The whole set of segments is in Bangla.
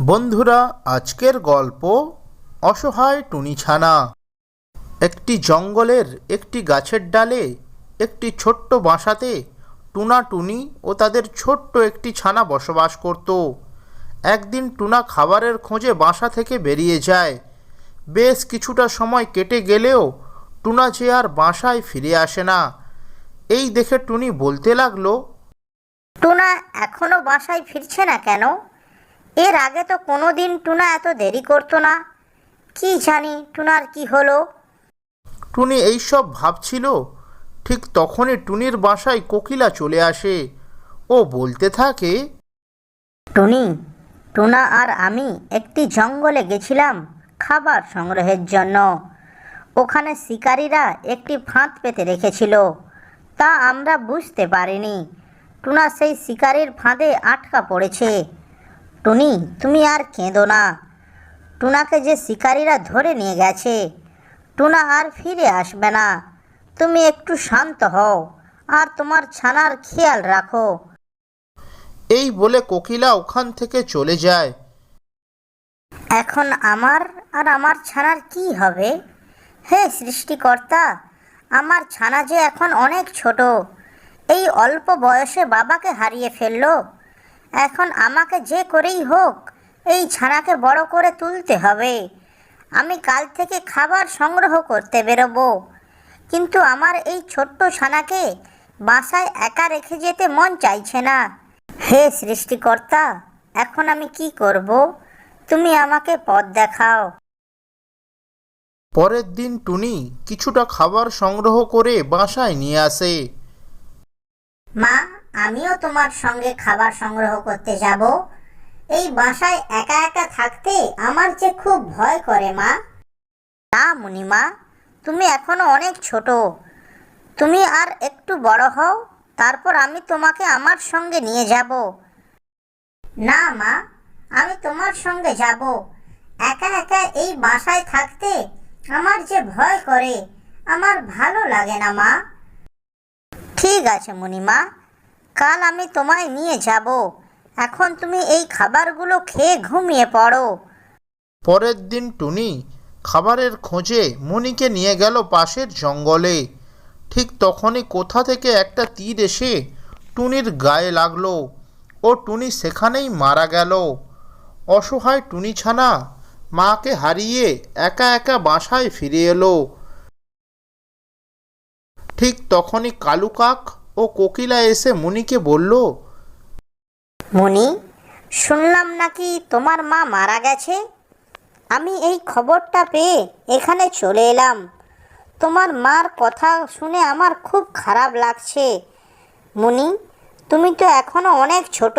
বন্ধুরা, আজকের গল্প অসহায় টুনি ছানা একটি জঙ্গলের একটি গাছের ডালে একটি ছোট্ট বাসাতে টুনা টুনি ও তাদের ছোট্ট একটি ছানা বসবাস করত। একদিন টুনা খাবারের খোঁজে বাসা থেকে বেরিয়ে যায়। বেশ কিছুটা সময় কেটে গেলেও টুনা যে আর বাসায় ফিরে আসে না। এই দেখে টুনি বলতে লাগল, টুনা, এখনও বাসায় ফিরছে না কেন? এর আগে তো কোনো দিন টুনা এত দেরি করতো না। কি জানি টুনার কি হলো। টুনি এইসব ভাবছিল। ঠিক তখনই টুনির বাসায় কোকিলা চলে আসে। ও বলতে থাকে টুনি টুনা আর আমি একটি জঙ্গলে গেছিলাম খাবার সংগ্রহের জন্য। ওখানে শিকারীরা একটি ফাঁদ পেতে রেখেছিল। তা আমরা বুঝতে পারিনি। টুনা সেই শিকারির ফাঁদে আটকা পড়েছে। টুনি তুমি আর কেঁদো না। টুনাকে যে শিকারীরা ধরে নিয়ে গেছে টুনা আর ফিরে আসবে না। তুমি একটু শান্ত হও আর তোমার ছানার খেয়াল রাখো। এই বলে কোকিলা ওখান থেকে চলে যায়। এখন আমার আর আমার ছানার কি হবে? হে সৃষ্টিকর্তা আমার ছানা যে এখন অনেক ছোট এই অল্প বয়সে বাবাকে হারিয়ে ফেলল। এখন আমাকে যে করেই হোক এই ছানাকে বড় করে তুলতে হবে। আমি কাল থেকে খাবার সংগ্রহ করতে বেরোবো। কিন্তু আমার এই ছোট্ট ছানাকে বাসায় একা রেখে যেতে মন চাইছে না। হে সৃষ্টিকর্তা এখন আমি কি করব? তুমি আমাকে পথ দেখাও। পরের দিন টুনি কিছুটা খাবার সংগ্রহ করে বাসায় নিয়ে আসে। মা আমিও তোমার সঙ্গে খাবার সংগ্রহ করতে যাব। এই বাসায় একা একা থাকতে আমার যে খুব ভয় করে, মা। না, মুনিমা, তুমি এখনও অনেক ছোট। তুমি আর একটু বড় হও, তারপর আমি তোমাকে আমার সঙ্গে নিয়ে যাব। না, মা, আমি তোমার সঙ্গে যাব। একা একা এই বাসায় থাকতে আমার যে ভয় করে, আমার ভালো লাগে না, মা। ঠিক আছে মণিমা কাল আমি তোমায় নিয়ে যাব। এখন তুমি এই খাবারগুলো খেয়ে ঘুমিয়ে পড়ো। পরের দিন টুনি খাবারের খোঁজে মণিকে নিয়ে গেল পাশের জঙ্গলে। ঠিক তখনই কোথা থেকে একটা তীর এসে টুনির গায়ে লাগল ও টুনি সেখানেই মারা গেল। অসহায় টুনি ছানা মাকে হারিয়ে একা একা বাসায় ফিরে এলো। ঠিক তখনই কালু কাক ও কোকিলা এসে মুনিকে বলল মণি শুনলাম নাকি তোমার মা মারা গেছে? আমি এই খবরটা পেয়ে এখানে চলে এলাম। তোমার মার কথা শুনে আমার খুব খারাপ লাগছে। মুনি, তুমি তো এখনও অনেক ছোট।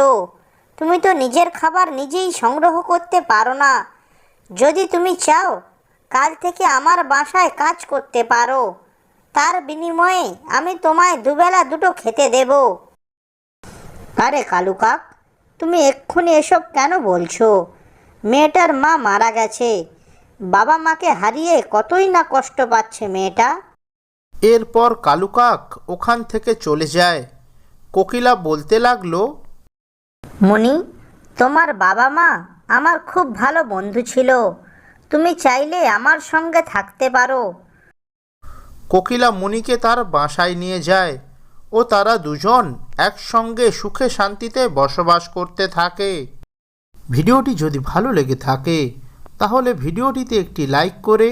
তুমি তো নিজের খাবার নিজেই সংগ্রহ করতে পারো না। যদি তুমি চাও, কাল থেকে আমার বাসায় কাজ করতে পারো। তার বিনিময়ে আমি তোমায় দুবেলা দুটো খেতে দেব। আরে কালু কাক তুমি এক্ষুনি এসব কেন বলছো? মেয়েটার মা মারা গেছে। বাবা মাকে হারিয়ে কতই না কষ্ট পাচ্ছে মেয়েটা। এরপর কালু কাক ওখান থেকে চলে যায়। কোকিলা বলতে লাগল মনি তোমার বাবা মা আমার খুব ভালো বন্ধু ছিল। তুমি চাইলে আমার সঙ্গে থাকতে পারো। কোকিলা মুনিকে তার বাসায় নিয়ে যায় ও তারা দুজন একসঙ্গে সুখে শান্তিতে বসবাস করতে থাকে। ভিডিওটি যদি ভালো লেগে থাকে, তাহলে ভিডিওটিতে একটি লাইক করে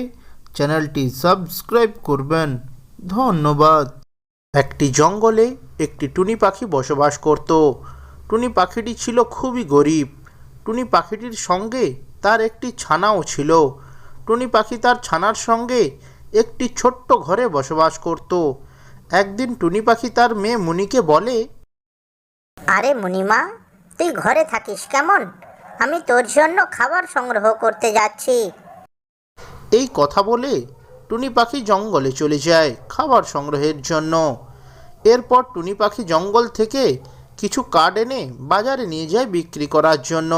চ্যানেলটি সাবস্ক্রাইব করবেন। ধন্যবাদ। একটি জঙ্গলে একটি টুনি পাখি বসবাস করত। টুনি পাখিটি ছিল খুবই গরিব। টুনি পাখিটির সঙ্গে তার একটি ছানাও ছিল। টুনি পাখি তার ছানার সঙ্গে একটি ছোট্ট ঘরে বসবাস করত। একদিন টুনি পাখি তার মেয়ে মুনিকে বলে আরে মুনিমা তুই ঘরে থাকিস কেমন? আমি তোর জন্য খাবার সংগ্রহ করতে যাচ্ছি। এই কথা বলে টুনি পাখি জঙ্গলে চলে যায় খাবার সংগ্রহের জন্য। এরপর টুনি পাখি জঙ্গল থেকে কিছু কাঠ এনে বাজারে নিয়ে যায় বিক্রি করার জন্য।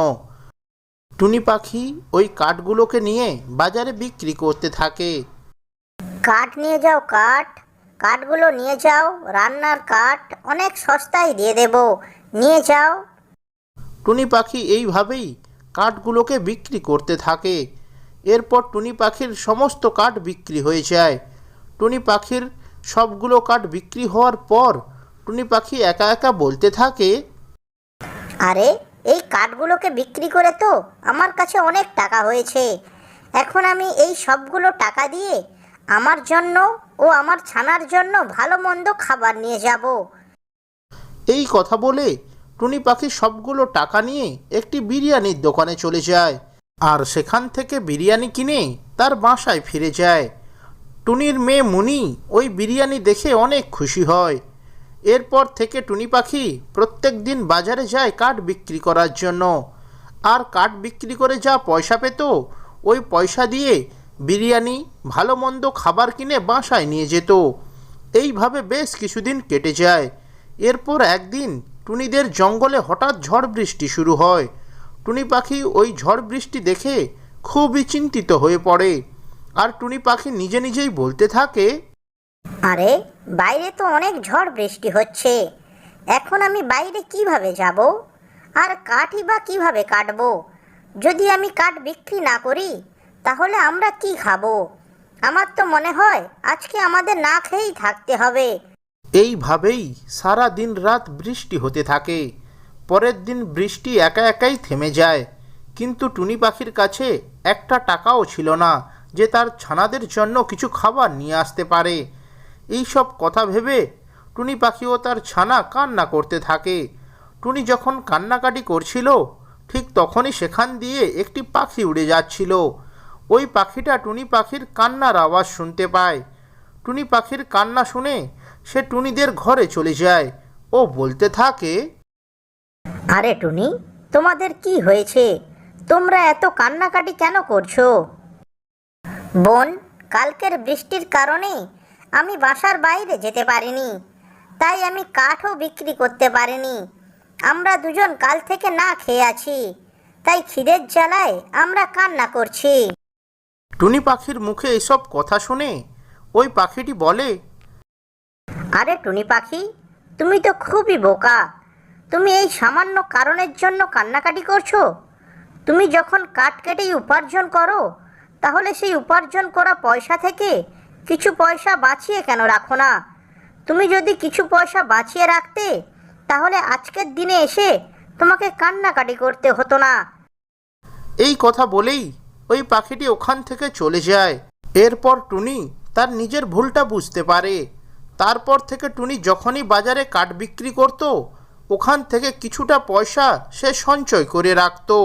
টুনি পাখি ওই কাঠগুলোকে নিয়ে বাজারে বিক্রি করতে থাকে। কাঠ নিয়ে যাও কাঠ। কাঠগুলো নিয়ে যাও রান্নার কাঠ অনেক সস্তায় দিয়ে দেব। নিয়ে যাও। টুনি পাখি এইভাবেই কাঠগুলোকে বিক্রি করতে থাকে। এরপর টুনি পাখির সমস্ত কাঠ বিক্রি হয়ে যায়। টুনি পাখির সবগুলো কাঠ বিক্রি হওয়ার পর টুনি পাখি একা একা বলতে থাকে আরে এই কাঠগুলোকে বিক্রি করে তো আমার কাছে অনেক টাকা হয়েছে। এখন আমি এই সবগুলো টাকা দিয়ে আমার জন্য ও আমার ছানার জন্য ভালো মন্দ খাবার নিয়ে যাব। এই কথা বলে টুনি পাখি সবগুলো টাকা নিয়ে একটি বিরিয়ানির দোকানে চলে যায়। আর সেখান থেকে বিরিয়ানি কিনে তার বাসায় ফিরে যায়। টুনির মেয়ে মুনি ওই বিরিয়ানি দেখে অনেক খুশি হয়। এরপর থেকে টুনি পাখি প্রত্যেক দিন বাজারে যায় কাঠ বিক্রি করার জন্য। আর কাঠ বিক্রি করে যা পয়সা পেত, ওই পয়সা দিয়ে বিরিয়ানি ভালো মন্দ খাবার কিনে বাসায় নিয়ে যেত। এইভাবে বেশ কিছুদিন কেটে যায়। এরপর একদিন টুনিদের জঙ্গলে হঠাৎ ঝড় বৃষ্টি শুরু হয়। টুনি পাখি ওই ঝড় বৃষ্টি দেখে খুবই চিন্তিত হয়ে পড়ে। আর টুনি পাখি নিজে নিজেই বলতে থাকে, আরে, বাইরে তো অনেক ঝড় বৃষ্টি হচ্ছে। এখন আমি বাইরে কীভাবে যাব? আর কাঠই বা কীভাবে কাটবো? যদি আমি কাঠ বিক্রি না করি তাহলে আমরা কি খাব? আমার তো মনে হয় আজকে আমাদের না খেয়েই থাকতে হবে। এইভাবেই সারা দিন রাত বৃষ্টি হতে থাকে। পরের দিন বৃষ্টি একা একাই থেমে যায়। কিন্তু টুনি পাখির কাছে একটা টাকাও ছিল না যে তার ছানাদের জন্য কিছু খাবার নিয়ে আসতে পারে। এই সব কথা ভেবে টুনি পাখিও তার ছানা কান্না করতে থাকে। টুনি যখন কান্নাকাটি করছিল, ঠিক তখনই সেখান দিয়ে একটি পাখি উড়ে যাচ্ছিল। ওই পাখিটা টুনি পাখির কান্নার আওয়াজ শুনতে পায়। টুনি পাখির কান্না শুনে সে টুনিদের ঘরে চলে যায়। ও বলতে থাকে, আরে টুনি, তোমাদের কি হয়েছে? তোমরা এত কান্নাকাটি কেন করছ? বোন, কালকের বৃষ্টির কারণে আমি বাসার বাইরে যেতে পারিনি। তাই আমি কাঠও বিক্রি করতে পারিনি। আমরা দুজন কাল থেকে না খেয়ে আছি। তাই খিদের জ্বালায় আমরা কান্না করছি। টুনি পাখির মুখে এসব কথা শুনে ওই পাখিটি বলে আরে টুনি পাখি তুমি তো খুবই বোকা। তুমি এই সামান্য কারণের জন্য কান্নাকাটি করছ? তুমি যখন কাঠ কেটেই উপার্জন করো তাহলে সেই উপার্জন করা পয়সা থেকে কিছু পয়সা বাঁচিয়ে কেন রাখো না? তুমি যদি কিছু পয়সা বাঁচিয়ে রাখতে তাহলে আজকের দিনে এসে তোমাকে কান্নাকাটি করতে হতো না। এই কথা বলেই ওই পাখিটি ওখান থেকে চলে যায়। এরপর টুনি তার নিজের ভুলটা বুঝতে পারে। তারপর থেকে টুনি যখনই বাজারে কাঠ বিক্রি করত, ওখান থেকে কিছুটা পয়সা সে সঞ্চয় করে রাখতো।